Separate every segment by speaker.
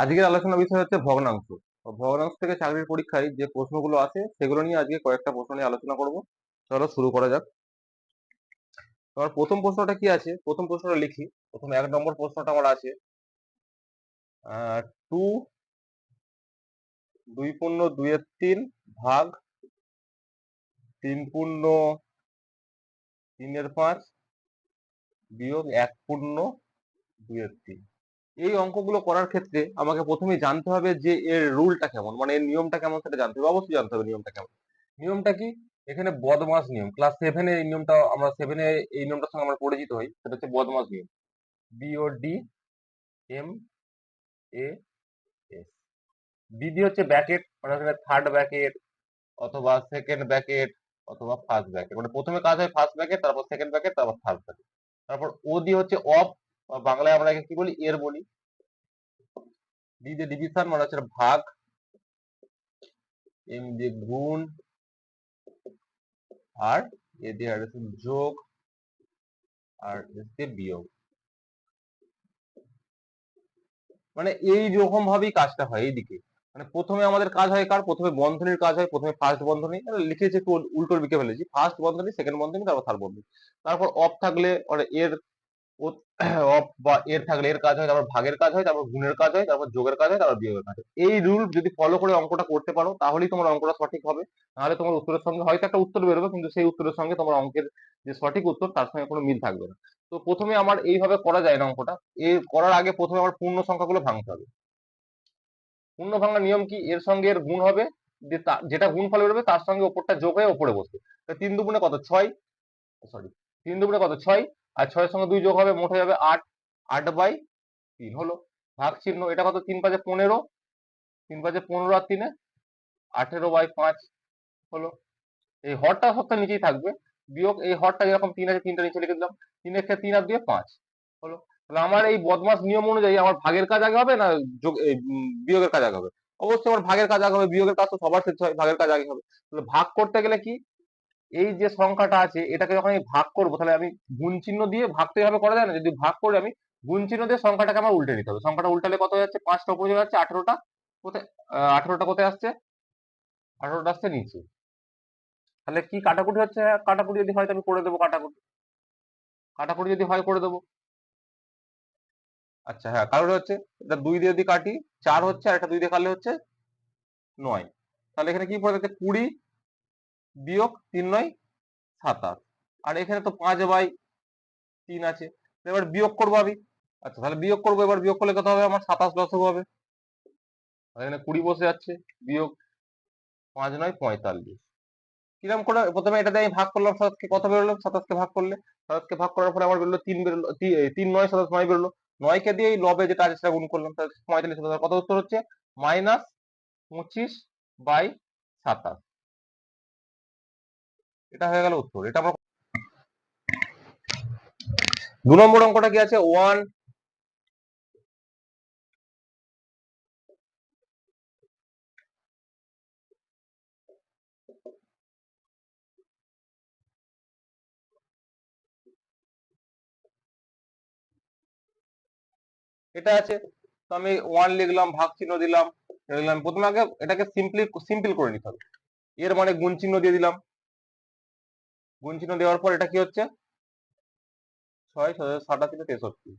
Speaker 1: আজকের আলোচনা বিষয় হচ্ছে ভগ্নাংশ। ভগ্নাংশ থেকে চাকরির পরীক্ষায় যে প্রশ্নগুলো আছে, সেগুলো নিয়ে আজকে কয়েকটা প্রশ্ন নিয়ে আলোচনা করব। চলো শুরু করা যাক। তোমার প্রথম প্রশ্নটা কি আছে? প্রথম প্রশ্নটা লিখি। প্রথম এক নম্বর প্রশ্নটা আমার আছে। টু দুই পূর্ণ দুইয়ের তিন ভাগ তিন পূর্ণ তিনের পাঁচ বিয়োগ এক পূর্ণ দুইয়ের তিন। এই অঙ্কগুলো করার ক্ষেত্রে আমাকে প্রথমে জানতে হবে যে এর রুলটা কেমন মানে এর নিয়মটা কেমন সেটা জানতে হবে, অবশ্যই জানতে হবে নিয়মটা কেমন। নিয়মটা কি? এখানে বদমাস নিয়ম। ক্লাস সেভেনে এই নিয়মটা আমরা সেভেনে এই নিয়মটার সঙ্গে আমরা পরিচিত হই, সেটা হচ্ছে বদমাস নিয়ম। B O D M A S B D হচ্ছে ব্যাকেট মানে এখানে থার্ড ব্যাকেট অথবা সেকেন্ড ব্যাকেট অথবা ফার্স্ট ব্যাকেট মানে প্রথমে কাজ হয় ফার্স্ট ব্যাকেট তারপর সেকেন্ড ব্যাকেট তারপর থার্ড ব্যাকেট তারপর ও দিয়ে হচ্ছে অফ বাংলায় আমরা কি বলি? এর বলি। ডি দিয়ে ডিভিশন মানে হচ্ছে ভাগ, এম দিয়ে গুণ, আর এ দিয়ে যোগ, আর এস দিয়ে বিয়োগ। মানে এই রকম ভাবেই কাজটা হয় এইদিকে। মানে প্রথমে আমাদের কাজ হয় কার? প্রথমে বন্ধনীর কাজ হয়, প্রথমে ফার্স্ট বন্ধনী। লিখেছি একটু উল্টো লিখে ফেলেছি। ফার্স্ট বন্ধনী সেকেন্ড বন্ধনী, তারপর থার্ড বন্ধনী। তারপর অফ থাকলে মানে এর অফ বা এর থাকলে এর কাজ হয়, তারপর ভাগের কাজ হয়, তারপর গুণের কাজ হয়, তারপর যোগের কাজ হয়, তারপর বিয়োগের কাজ হয়। এই রুল যদি ফলো করে অঙ্কটা করতে পারো, তাহলেই তোমার অঙ্কটা সঠিক হবে। নাহলে তোমার উত্তরের সঙ্গে, হয়তো একটা উত্তর বেরোবে, কিন্তু সেই উত্তরের সঙ্গে তোমার অঙ্কের যে সঠিক উত্তর, তার সঙ্গে কোনো মিল থাকবে না। তো প্রথমে আমার এইভাবে করা যায় না অঙ্কটা। এই করার আগে প্রথমে আমার পূর্ণ সংখ্যাগুলো ভাঙতে হবে। পূর্ণ ভাঙার নিয়ম কি? এর সঙ্গে এর গুণ হবে যেটা গুণ ফল বেরোবে, তার সঙ্গে ওপরটা যোগ হয়ে ওপরে বসবে। তিন দুগুণে কত? ছয়? সরি তিন দুগুণে কত? ছয়? আর ছয়ের সঙ্গে দুই যোগ হবে, মোট হয়ে যাবে আট। আট বাই তিন হলো। ভাগ চিহ্ন, এটা কত? তিন পাঁচে পনেরো। তিন পাঁচে পনেরো আর তিনে আঠেরো বাই পাঁচ হলো। এই হরটা সবটা নিচেই থাকবে। বিয়োগ এই হরটা যেরকম তিন আছে, তিনটা নিচে লিখে দিলাম। তিনের ক্ষেত্রে তিন আর দিয়ে পাঁচ হলো। তাহলে আমার এই বদমাস নিয়ম অনুযায়ী আমার ভাগের কাজ আগে হবে না যোগ বিয়োগের কাজ আগে হবে? অবশ্যই আমার ভাগের কাজ আগে হবে, বিয়োগের কাজ তো সবার ক্ষেত্রে হয়, ভাগের কাজ আগে হবে। তাহলে ভাগ করতে গেলে কি? এই যে সংখ্যাটা আছে এটাকে যখন আমি ভাগ করব তাহলে আমি গুণ চিহ্ন দিয়ে ভাগ তো এভাবে করা যায় না। যদি ভাগ করে আমি গুণ চিহ্ন দিয়ে সংখ্যাটাকে আমার উল্টে নিতে হবে। সংখ্যাটা উল্টালে কত যাচ্ছে? পাঁচটা উপরে যাচ্ছে আঠেরোটা কোথায়? আঠেরোটা কোথায় আসছে? আঠেরোটা আসছে নিচে। তাহলে কি কাটাকুটি হচ্ছে? হ্যাঁ, কাটাকুটি যদি হয় তো আমি করে দেবো কাটাকুটি। কাটাকুটি যদি হয় করে দেবো। আচ্ছা হ্যাঁ কারণ হচ্ছে এটা দুই দিয়ে যদি কাটি চার হচ্ছে আর একটা দুই দিয়ে কাটলে হচ্ছে নয়। তাহলে এখানে কি পড়ে যাচ্ছে? কুড়ি বিয়োগ তিন নয় সাতাশ আর এখানে তো পাঁচ বাই তিন আছে। এবার বিয়োগ করব আমি। আচ্ছা তাহলে বিয়োগ করব। এবার বিয়োগ করলে কত হবে? আমার সাতাশ দশক হবে। এখানে কুড়ি বসে যাচ্ছে। বিয়োগ পাঁচ নয় পঁয়তাল্লিশ। কীরকম করে? প্রথমে এটা দিয়ে আমি ভাগ করলাম। সাতাশকে কত বেরোলো? সাতাশকে ভাগ করলে। সাতাশকে ভাগ করার পরে আমার বেরোলো তিন বেরোলো, তিন নয়, সাতাশ নয় বেরোলো। নয়কে দিয়ে এই লবে যেটা আছে সেটা গুণ করলাম। তাহলে পঁয়তাল্লিশ। কত উত্তর হচ্ছে? মাইনাস পঁচিশ বাই সাতাশ। এটা হয়ে গেল উত্তর। এটা আমরা দু নম্বর অঙ্কটা কি আছে? ওয়ান এটা আছে। তো আমি ওয়ান লিখলাম, ভাগ চিহ্ন দিলাম দিলাম প্রথমে আগে এটাকে সিম্পলি সিম্পল করে নিতে হবে। এর মানে গুণ চিহ্ন দিয়ে দিলাম। গুণ চিহ্ন দেওয়ার পর এটা কি হচ্ছে? ছয় আট তিনে তেষট্টি।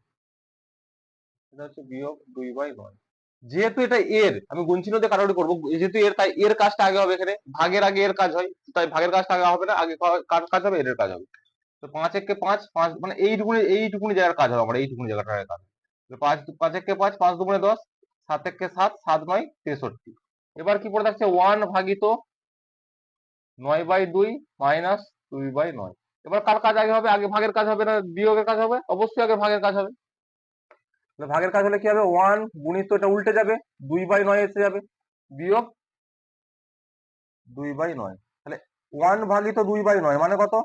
Speaker 1: এটা হচ্ছে বিয়োগ দুই বাই নয়। যেহেতু এটা এর, আমি গুণ চিহ্ন দিয়ে কাটাকুটি করব, যেহেতু এর তাই এর কাজটা আগে হবে এখানে, ভাগের আগে এর কাজ হয়, তাই ভাগের কাজটা আগে হবে না, আগে কার কাজ হবে, এর কাজ হবে। তো পাঁচ একে পাঁচ পাঁচ মানে এইটুকুনি এইটুকুনি জায়গার কাজ হবে, আমার এইটুকুনি জায়গাটার কাজ। পাঁচ পাঁচ একে পাঁচ পাঁচ দুগুণে দশ, সাত একে সাত সাত নয় তেষট্টি। এবার কি পড়ে থাকছে? ওয়ান ভাগিত নয় বাই দুই মাইনাস দুই বাই নয়। এবার কার কাজ আগে হবে? আগে ভাগের কাজ হবে না বিয়োগের কাজ হবে? অবশ্যই আগে ভাগের কাজ হবে। ভাগের কাজ হলে কি হবে? ওয়ান গুণিত এটা উল্টে যাবে দুই বাই নয় এসে যাবে। বিয়োগ দুই বাই নয়। তাহলে ওয়ান ভাগিত দুই বাই নয় মানে কত?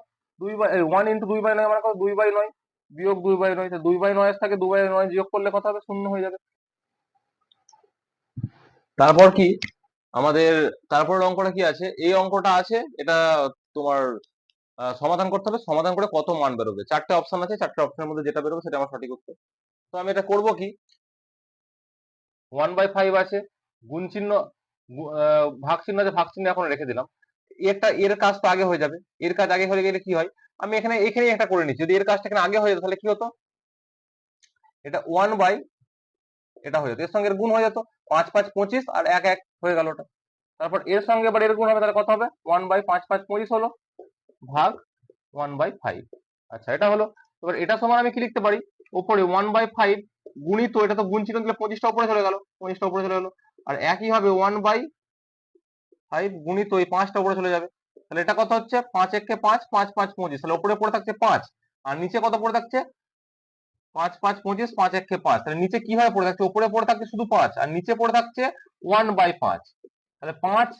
Speaker 1: দুই বাই ওয়ান ইন্টু দুই বাই নয় মানে কত? দুই বাই নয়। বিয়োগ দুই বাই নয় তো দুই বাই নয় থাকে দুই বাই নয় বিয়োগ করলে কত হবে? শূন্য হয়ে যাবে। তারপর কি? আমাদের তারপর অঙ্কটা কি আছে? এই অঙ্কটা আছে এটা তোমার সমাধান করতে হবে। সমাধান করে কত মান বেরোবে? চারটে অপশন আছে, চারটে অপশনের মধ্যে যেটা বেরোবে সেটা আমার সঠিক উত্তর। তো আমি এটা করব কি? ওয়ান বাই ফাইভ আছে, গুণ চিহ্ন ভাগ চিহ্ন আছে, ভাগ চিহ্ন এখন রেখে দিলাম। এরটা, এর কাজ তো আগে হয়ে যাবে। এর কাজ আগে হয়ে গেলে কি হয়? আমি এখানে এখানে একটা করে নিচ্ছি। যদি এর কাজটা এখানে আগে হয়ে যেত তাহলে কি হতো? এটা ওয়ান বাই এটা হয়ে যেত। এর সঙ্গে গুণ হয়ে যেত। পাঁচ পাঁচ, পঁচিশ আর এক এক হয়ে গেল ওটা। তারপর এর সঙ্গে এবার এর গুণ হবে, তাহলে কত হবে? ওয়ান বাই পাঁচ পাঁচ, পঁচিশ হলো। ভাগ ওয়ান বাই ফাইভ আচ্ছা এটা হলো, এবার এটা সমান আমি কি লিখতে পারি? ওপরে ওয়ান বাই ফাইভ গুণিত, এটা তো গুণ দিলে পঁচিশটা উপরে চলে গেল, পঁচিশটা উপরে চলে গেলো। আর একই হবে ওয়ান বাই ফাইভ গুণিত এই পাঁচটা উপরে চলে যাবে। তাহলে এটা কত হচ্ছে? পাঁচ এককে পাঁচ পাঁচ পাঁচ, পঁচিশ। তাহলে উপরে পড়ে থাকছে পাঁচ, আর নিচে কত পড়ে থাকছে? পাঁচ পাঁচ, পঁচিশ, পাঁচ এককে পাঁচ। তাহলে নিচে কীভাবে পড়ে থাকছে? উপরে পড়ে থাকছে শুধু পাঁচ, আর নিচে পড়ে থাকছে ওয়ান বাই পাঁচ তাহলে পাঁচ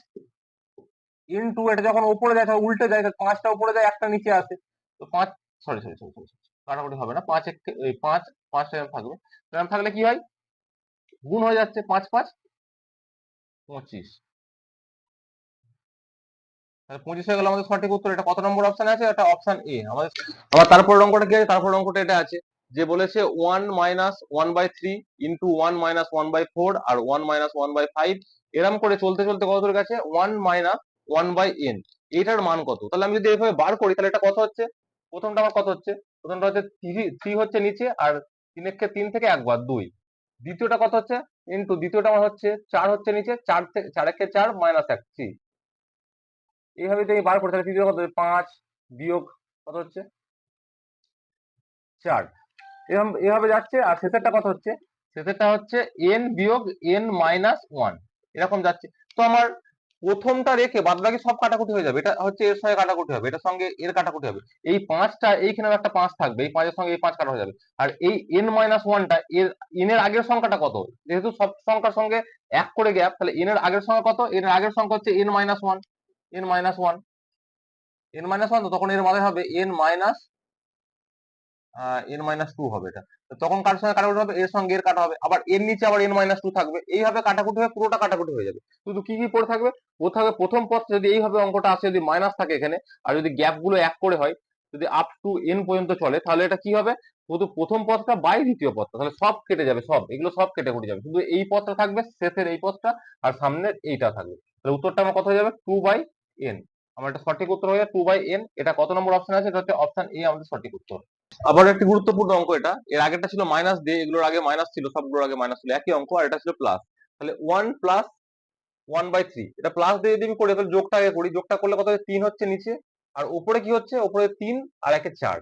Speaker 1: ইন্টু এটা যখন উপরে যায় উল্টে যায় পাঁচটা উপরে যায়, একটা নিচে আসে। তো পাঁচ সরি সরি সরি সরি কাটাকুটি হবে না। পাঁচ এক পাঁচ পাঁচ এরকম থাকবে। এরকম থাকলে কি হয়? গুণ হয়ে যাচ্ছে পাঁচ পাঁচ, পঁচিশ। পঁচিশ হয়ে গেল আমাদের সঠিক উত্তর। এটা কত নম্বর অপশন আছে? এটা অপশন এ আমাদের, আবার তারপর অঙ্কটা কি আছে? তারপর অঙ্কটা এটা আছে, যে বলেছে one minus one by three into one minus one by four R one minus one by five এরম করে চলতে চলতে কত দূর গেছে? One minus one by N এইটার মান কত? তাহলে আমি যদি এইভাবে বার করি, তাহলে এটা কত হচ্ছে? প্রথমটা আমার কত হচ্ছে? প্রথমটা হচ্ছে থ্রি হচ্ছে নিচে আর তিন একে তিন থেকে একবার, দুই। দ্বিতীয়টা কত হচ্ছে? ইন্টু দ্বিতীয়টা আমার হচ্ছে চার হচ্ছে নিচে, চার থেকে চার একে চার মাইনাস এক থ্রি এইভাবে যদি আমি বার করি, তাহলে তৃতীয় কত? পাঁচ বিয়োগ কত হচ্ছে? চার। এভাবে যাচ্ছে আর শেষেরটা কত হচ্ছে? শেষেরটা হচ্ছে এন বিয়োগ এন মাইনাস ওয়ান এরকম যাচ্ছে। তো আমার প্রথমটা রেখে বাদ বাকি সব কাটাকুটি হয়ে যাবে। এটা হচ্ছে এর সঙ্গে কাটাকুটি হবে, এটার সঙ্গে এর কাটাকুটি হবে। এই পাঁচটা, এইখানে একটা পাঁচ থাকবে, এই পাঁচের সঙ্গে এই পাঁচ কাটা হয়ে যাবে। আর এই এন মাইনাস ওয়ানটা এর এন এর আগের সংখ্যাটা কত? যেহেতু সব সংখ্যার সঙ্গে এক করে গ্যাপ তাহলে এন এর আগের সংখ্যা কত? এর আগের সংখ্যা হচ্ছে N minus one N minus one N minus one তো তখন এর মাথায় হবে N minus N minus two হবে এটা। তখন কার সঙ্গে কাটাকুটি হবে? এর সঙ্গে এর কাটা হবে। আবার এর নিচে আবার এন মাইনাস টু থাকবে। এইভাবে কাটাকুটি হয়ে পুরোটা কাটাকুটি হয়ে যাবে। শুধু কি কি পড়ে থাকবে? ও থাকবে প্রথম পথ যদি এইভাবে অঙ্কটা আসে, যদি মাইনাস থাকে এখানে, আর যদি গ্যাপগুলো এক করে হয়, যদি আপ টু এন পর্যন্ত চলে, তাহলে এটা কি হবে? শুধু প্রথম পথটা বাই দ্বিতীয় পথটা। তাহলে সব কেটে যাবে, সব। এগুলো সব কেটে কুটে যাবে। শুধু এই পথটা থাকবে, শেষের এই পথটা, আর সামনের এইটা থাকবে। তাহলে উত্তরটা আমার কত হয়ে যাবে? টু বাই এন আমার এটা সঠিক উত্তর হয়ে যাবে টু বাই এন এটা কত নম্বর অপশন আছে? এটা হচ্ছে অপশন এ আমাদের সঠিক উত্তর। আবার একটি গুরুত্বপূর্ণ অঙ্ক এটা। এর আগেরটা ছিল মাইনাস দিয়ে এগুলোর আগে মাইনাস ছিল, সবগুলোর আগে মাইনাস ছিল। একই অঙ্ক, আর এটা ছিল প্লাস তাহলে one plus one by three এটা প্লাস দিয়ে যদি করি, তাহলে যোগটা আগে করি। যোগটা করলে কত তিন হচ্ছে নিচে। আর উপরে কি হচ্ছে? উপরে তিন, আর একে চার।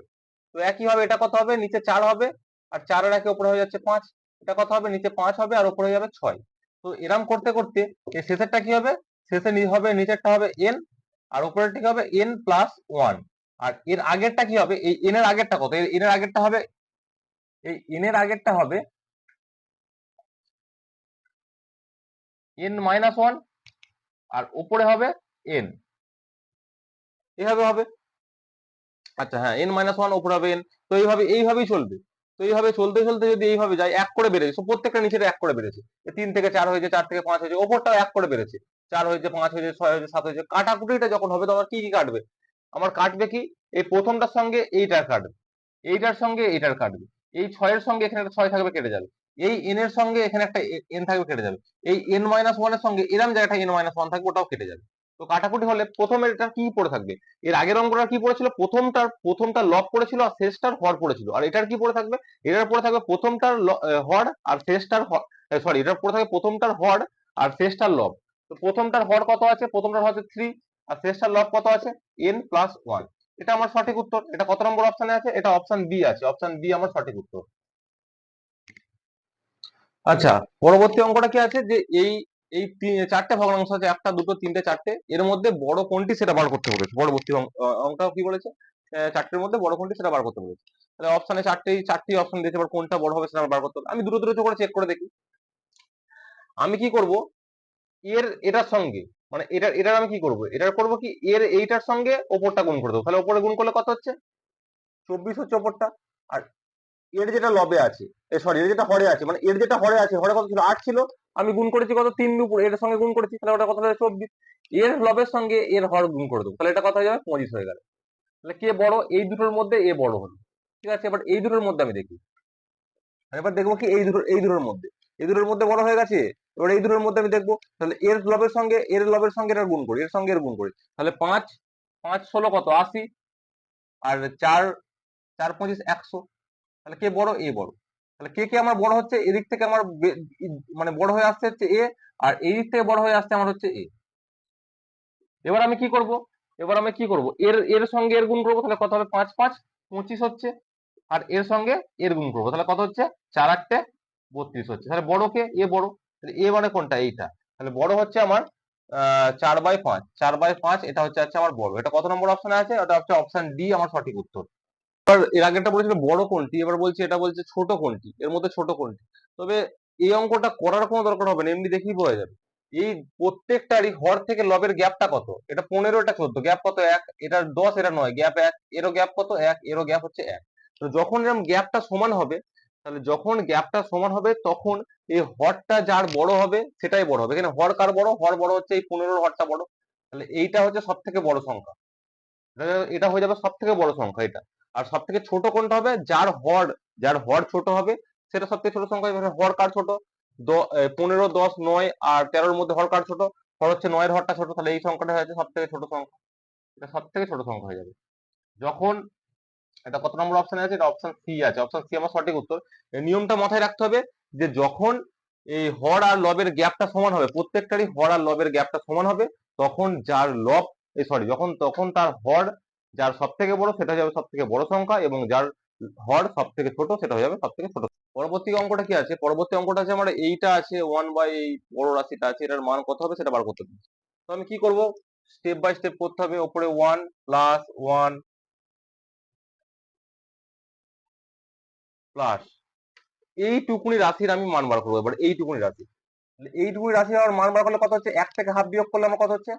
Speaker 1: তো একই হবে এটা কত হবে? নিচে চার হবে, আর চার আর একে উপরে হয়ে যাচ্ছে পাঁচ। এটা কত হবে? নিচে পাঁচ হবে, আর উপরে হয়ে যাবে ছয়। তো এরম করতে করতে শেষেরটা কি হবে? শেষে হবে, নিচেরটা হবে এন আর উপরেরটা কি হবে? এন প্লাস ওয়ান আর এর আগেরটা কি হবে? এই এন এর আগেরটা কত? এন এর আগেরটা হবে? এই এন এর আগেরটা হবে এন মাইনাস ওয়ান আর উপরে হবে এন এভাবে হবে? আচ্ছা হ্যাঁ এন মাইনাস ওয়ান উপরে হবে এন তো এইভাবে, এইভাবেই চলবে। তো এইভাবে চলতে চলতে যদি এইভাবে যায়, এক করে বেড়েছে। প্রত্যেকটা নিচেটা এক করে বেড়েছে। তিন থেকে চার হয়েছে, চার থেকে পাঁচ হয়েছে, ওপরটাও এক করে বেড়েছে। চার হয়েছে, পাঁচ হয়েছে, ছয় হয়েছে, সাত হয়েছে, কাটাকুটিটা যখন হবে তখন কি কি কাটবে? আমার কাটবে কি? এই প্রথমটার সঙ্গে এইটার কাটবে। এইটার সঙ্গে এইটার কাটবে। এই ছয়ের সঙ্গে এখানে একটা ছয় থাকবে, কেটে যাবে। এই এন এর সঙ্গে এখানে একটা এন থাকবে, কেটে যাবে। এই এন মাইনাস ওয়ানের সঙ্গে এরম জায়গাটা এন মাইনাস ওয়ান থাকবে, ওটাও কেটে যাবে। তো কাটাকুটি হলে প্রথম এটা কি পড়ে থাকবে? এর আগের অঙ্কটা কি পড়েছিল? প্রথমটার প্রথমটা লব পড়েছিল আর শেষটার হর পড়েছিল। আর এটার কি পড়ে থাকবে? এটার পড়ে থাকবে প্রথমটার হর আর শেষটার সরি এটার পড়ে থাকবে প্রথমটার হর আর শেষটার লব তো প্রথমটার হর কত আছে? প্রথমটার হচ্ছে থ্রি আর শেষটার লব কত আছে? এন প্লাস ওয়ান এটা আমার সঠিক উত্তর। এটা কত নম্বর অপশনে আছে? এটা অপশন বি আছে। অপশন বি আমার সঠিক উত্তর। আচ্ছা পরবর্তী অঙ্কটা কি আছে? যে এই এই চারটে ভগ্নাংশ আছে, একটা, দুটো, তিনটে, চারটে, এর মধ্যে বড় কোনটি সেটা বার করতে বলেছে? পরবর্তী অঙ্কটা কি বলেছে? চারটের মধ্যে বড় কোনটি সেটা বার করতে বলেছে। তাহলে অপশনে চারটেই চারটি অপশন দিয়েছে, এবার কোনটা বড় হবে সেটা বার করতে হবে আমি দ্রুত দ্রুত করে চেক করে দেখি। আমি কি করব? এর, এটার সঙ্গে মানে এটার এটার আমি কি করব? এটার করব কি? এর এইটার সঙ্গে ওপরটা গুণ করে দেবো। তাহলে ওপরে গুণ করলে কত হচ্ছে? চব্বিশ হচ্ছে ওপরটা। আর এর যেটা লবে আছে সরি এর যেটা হরে আছে মানে এর যেটা হরে আছে, হরে কত ছিল? আট ছিল। আমি গুণ করেছি কত? তিন উপর এর সঙ্গে গুণ করেছি, তাহলে ওটা কত হয়ে চব্বিশ। এর লবের সঙ্গে এর হর গুণ করে দেবো। তাহলে এটা কত হয়ে যাবে? পঁচিশ হয়ে গেল। তাহলে কে বড়? এই দুটোর মধ্যে এ বড় হলো। ঠিক আছে? এবার এই দুটোর মধ্যে আমি দেখি। এবার দেখব কি? এই দুটোর এই দুটোর মধ্যে। এই দুটোর মধ্যে বড় হয়ে গেছে? এবার এই দুটোর মধ্যে আমি দেখব, তাহলে এর লবের সঙ্গে, এর লবের সঙ্গে এটা গুণ করি, এর সঙ্গে এর গুণ করি। তাহলে পাঁচ পাঁচ ষোলো কত? আশি। আর চার চার পঁচিশ একশো। তাহলে কে বড়? এ বড়। তাহলে কে কে আমার বড় হচ্ছে? এদিক থেকে আমার মানে বড় হয়ে আসছে হচ্ছে এ, আর এই দিক থেকে বড় হয়ে আসছে আমার হচ্ছে এ। এবার আমি কি করব? এবার আমি কি করব? এর এর সঙ্গে এর গুণ করব, তাহলে কত হবে? পাঁচ পাঁচ, পঁচিশ হচ্ছে। আর এর সঙ্গে এর গুণ করব, তাহলে কত হচ্ছে? চার আটটে বত্রিশ হচ্ছে। তাহলে বড় কে? এ বড়। তাহলে এ মানে কোনটা? এইটা। তাহলে বড় হচ্ছে আমার চার বাই পাঁচ। চার বাই পাঁচ, এটা হচ্ছে আছে আমার বড়। এটা কত নম্বর অপশনে আছে? এটা হচ্ছে অপশন ডি আমার সঠিক উত্তর। এবার এর আগেরটা বলেছিল বড় কোনটি? এবার বলছি, এটা বলছে ছোট কোনটি? এর মধ্যে ছোট কোনটি? তবে এই অঙ্কটা করার কোনো দরকার হবে না, এমনি দেখেই বোঝা যাবে। এই প্রত্যেকটারই হর থেকে লবের গ্যাপটা কত? এটা পনেরো এটা চোদ্দ। গ্যাপ কত? এক। এটা দশ, এটা নয়। গ্যাপ এক। এরও গ্যাপ কত? এক। এরও গ্যাপ হচ্ছে এক। তো যখন এরকম গ্যাপটা সমান হবে তাহলে যখন গ্যাপটা সমান হবে, তখন এই হরটা যার বড় হবে, সেটাই বড় হবে। এখানে হর কার বড়? হর বড় হচ্ছে এই পনেরোর হরটা বড়। তাহলে এইটা হচ্ছে সব থেকে বড় সংখ্যা। এটা- হয়ে যাবে সব থেকে বড় সংখ্যা এটা। আর সব থেকে ছোট কোনটা হবে? যার হর যার হর ছোট হবে, সেটা সব থেকে ছোট সংখ্যা। হর কার ছোট? পনেরো, দশ, নয় আর তেরোর মধ্যে হর কার ছোট? হর হচ্ছে নয়ের হরটা ছোট। তাহলে এই সংখ্যাটা হয়ে যাচ্ছে সব থেকে ছোট সংখ্যা। এটা সব থেকে ছোট সংখ্যা হয়ে যাবে। যখন এটা কত নম্বর অপশন আছে? এটা অপশন সি আছে। অপশন সি আমার সঠিক উত্তর। নিয়মটা মাথায় রাখতে হবে যে যখন এই হর আর লবের গ্যাপটা সমান হবে, প্রত্যেকটারই হর আর লবের গ্যাপটা সমান হবে, তখন যার লব এই সরি যখন, তখন তার হর যার সব থেকে বড় সেটা হয়ে যাবে সব থেকে বড় সংখ্যা এবং যার হর সব থেকে ছোট সেটা হয়ে যাবে সব থেকে ছোট। পরবর্তী অঙ্কটা কি আছে? পরবর্তী অঙ্কটা আছে আমার এইটা আছে ওয়ান বাই এই বড় রাশিটা আছে, এটার মান কত হবে সেটা বার করতে হবে। তো আমি কি করব? স্টেপ বাই স্টেপ করতে হবে, ওপরে ওয়ান প্লাস ওয়ান প্লাস এইটুকুনি রাশির আমি মান বার করব এবার এইটুকুনি রাশি। এইটুকুনি রাশি আমার মান বার করলে কত হচ্ছে? এক থেকে হাফ বিয়োগ করলে আমার কত হচ্ছে?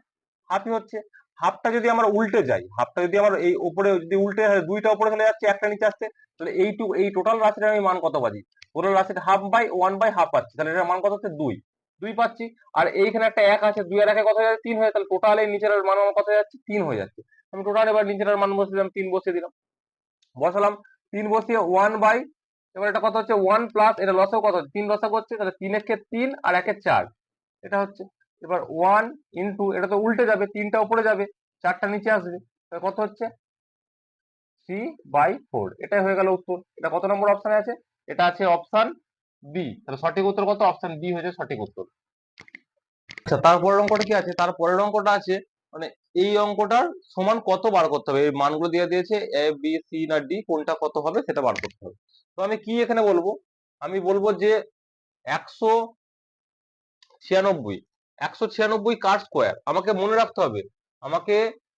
Speaker 1: হাফই হচ্ছে। হাফটা যদি আমার উল্টে যায়, হাফটা যদি আমার এই উপরে যদি উল্টে দুইটা উপরে চলে যাচ্ছে, একটা নিচে আসছে, তাহলে এইটু এই টোটাল রাশির আমি মান কত পাচ্ছি? টোটাল রাশির half by one by half পাচ্ছি। তাহলে এটার মান কত হচ্ছে? দুই। দুই পাচ্ছি। আর এইখানে একটা এক আছে, দুই আর একে কত যাচ্ছে? তিন হয়ে তাহলে টোটাল এই নিচের মান আমার কত যাচ্ছে? তিন হয়ে যাচ্ছে। আমি টোটাল এবার নিচের মান বসে দিলাম, তিন বসিয়ে দিলাম। বসালাম, তিন বসিয়ে ওয়ান বাই এবার এটা কত হচ্ছে? ওয়ান প্লাস এটা লসও কত হচ্ছে? তিন লসও করছে, তাহলে তিন একে তিন আর একে চার। এটা হচ্ছে, এবার ওয়ান ইন্টু এটা তো উল্টে যাবে, তিনটা উপরে যাবে, চারটা নিচে আসবে। তাহলে কত হচ্ছে? থ্রি বাই ফোর এটাই হয়ে গেল উত্তর। এটা কত নম্বর অপশানে আছে? এটা আছে অপশান বি তাহলে সঠিক উত্তর কত? অপশান বি হয়েছে সঠিক উত্তর। আচ্ছা তারপরের অঙ্কটা কি আছে? তারপরের অঙ্কটা আছে মানে এই অঙ্কটার সমান কত বার করতে হবে? এই মানগুলো দিয়ে দিয়েছে এ বি সি না ডি কোনটা কত হবে সেটা বার করতে হবে। তো আমি কি এখানে বলব? আমি বলব যে একশো ছিয়ানব্বই একশো ছিয়ানব্বই কার স্কোয়ার আমাকে মনে রাখতে হবে। আমাকে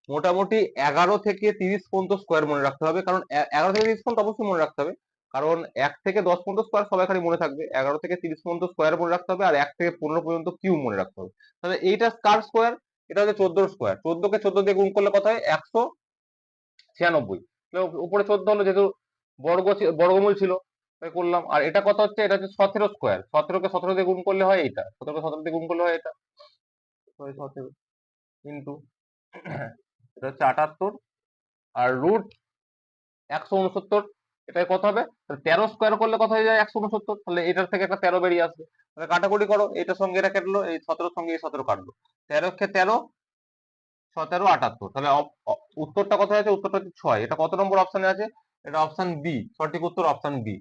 Speaker 1: মোটামুটি এগারো থেকে তিরিশ পর্যন্ত স্কোয়ার মনে রাখতে হবে। কারণ এগারো থেকে তিরিশ পর্যন্ত অবশ্যই মনে রাখতে হবে। কারণ এক থেকে দশ পর্যন্ত স্কোয়ার সবাই খালি মনে থাকবে। এগারো থেকে তিরিশ পর্যন্ত স্কোয়ার মনে রাখতে হবে আর এক থেকে পনেরো পর্যন্ত কিউ মনে রাখতে হবে। তাহলে এইটা কার স্কোয়ার এটা হচ্ছে চোদ্দোর স্কোয়ার চোদ্দোকে চোদ্দ দিয়ে গুণ করলে কত হয়? একশো ছিয়ানব্বই। উপরে চোদ্দ হলো যেহেতু বর্গ বর্গমূল ছিল, তাই করলাম। আর এটা কত হচ্ছে? এটা হচ্ছে সতেরো স্কোয়ার সতেরোকে সতেরো দিয়ে গুণ করলে হয় এটা সতেরোকে সতেরো দিয়ে গুণ করলে হয় এটা। সতেরো কিন্তু এটা হচ্ছে আটাত্তর। আর রুট একশো উনসত্তর। এটাই কত হবে? তেরো স্কোয়ার করলে কত হয়ে যায়? একশো উনসত্তর। তাহলে এটার থেকে একটা তেরো বেরিয়ে আসবে। কাটাকুটি করো এটার সঙ্গে এটা কাটলো এই সতেরোর সঙ্গে এই সতেরো কাটলো। তেরো কে তেরো, সতেরো আটাত্তর। তাহলে উত্তরটা কত আছে? উত্তরটা হচ্ছে ছয়। এটা কত নম্বর অপশানে আছে? এটা অপশন বি সঠিক উত্তর অপশন বি